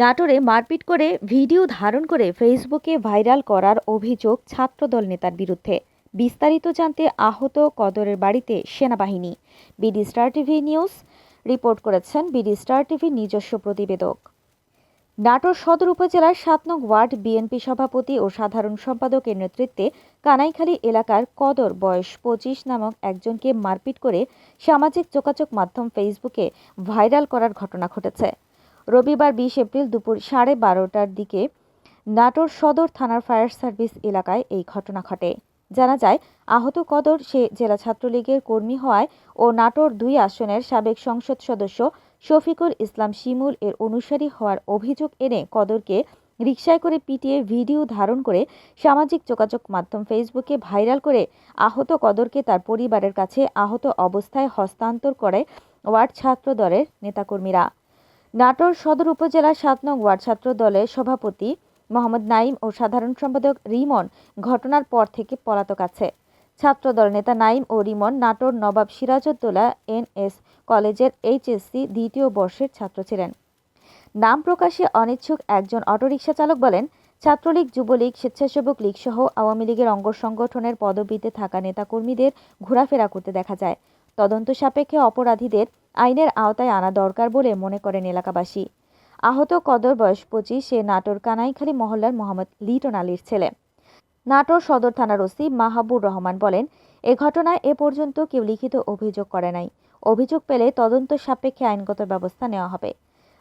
নাটোরে মারপিট করে ভিডিও ধারণ করে ফেসবুকে ভাইরাল করার অভিযোগ ছাত্রদল নেতার বিরুদ্ধে। বিস্তারিত জানতে আহত কদরের বাড়িতে সেনাবাহিনী। BD Star TV news report করেছেন বিডি স্টার টিভির নিজস্ব প্রতিবেদক। নাটোর সদর উপজেলার সাত নং ওয়ার্ড বিএনপি সভাপতি ও সাধারণ সম্পাদকের নেতৃত্বে কানাইখালী এলাকার কদর বয়স পঁচিশ নামক একজনকে মারপিট করে সামাজিক যোগাযোগ মাধ্যম ফেসবুকে ভাইরাল করার ঘটনা ঘটেছে। রবিবার বিশ এপ্রিল দুপুর সাড়ে বারোটার দিকে নাটোর সদর থানার ফায়ার সার্ভিস এলাকায় এই ঘটনা ঘটে। জানা যায়, আহত কদর, সে জেলা ছাত্রলীগের কর্মী হওয়ায় ও নাটোর দুই আসনের সাবেক সংসদ সদস্য শফিকুল ইসলাম শিমুল এর অনুসারী হওয়ার অভিযোগ এনে কদরকে রিকশায় করে পিটিয়ে ভিডিও ধারণ করে সামাজিক যোগাযোগ মাধ্যম ফেসবুকে ভাইরাল করে আহত কদরকে তার পরিবারের কাছে আহত অবস্থায় হস্তান্তর করে ওয়ার্ড ছাত্র দলের নেতাকর্মীরা। নাটোর সদর উপজেলার সাত নং ওয়ার্ড ছাত্র দলের সভাপতি মোহাম্মদ নাইম ও সাধারণ সম্পাদক রিমন ঘটনার পর থেকে পলাতক আছে। ছাত্রদল নেতা নাইম ও Rimon Natore Nawab Sirajuddaula N S college H S C দ্বিতীয় বর্ষের ছাত্র ছিলেন। নাম প্রকাশে অনিচ্ছুক একজন অটোরিকশা চালক বলেন, ছাত্রলীগ, যুবলীগ, স্বেচ্ছাসেবক লীগ সহ আওয়ামী লীগের অঙ্গ সংগঠনের পদবিতে থাকা নেতাকর্মীদের ঘোরাফেরা করতে দেখা যায়। তদন্ত সাপেক্ষে অপরাধীদের আইনের আওতায় আনা দরকার বলে মনে করেন এলাকাবাসী। আহত কদর বয়স পঁচিশ সে নাটোর কানাইখালী মহল্লার মোহাম্মদ লিটন আলীর ছেলে। নাটোর সদর থানার ওসি মাহাবুর রহমান বলেন, এ ঘটনায় এ পর্যন্ত কেউ লিখিত অভিযোগ করে নাই। অভিযোগ পেলে তদন্ত সাপেক্ষে আইনগত ব্যবস্থা নেওয়া হবে।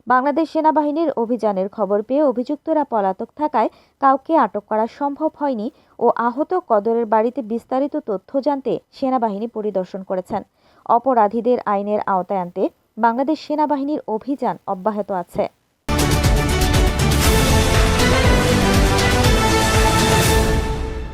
বাংলাদেশ সেনাবাহিনীর অভিযানের খবর পেয়ে অভিযুক্তরা পলাতক থাকায় কাউকে আটক করা সম্ভব হয়নি ও আহত কদরের বাড়িতে বিস্তারিত তথ্য জানতে সেনাবাহিনী পরিদর্শন করেছেন। অপরাধীদের আইনের আওতায় আনতে বাংলাদেশ সেনাবাহিনীর অভিযান অব্যাহত আছে।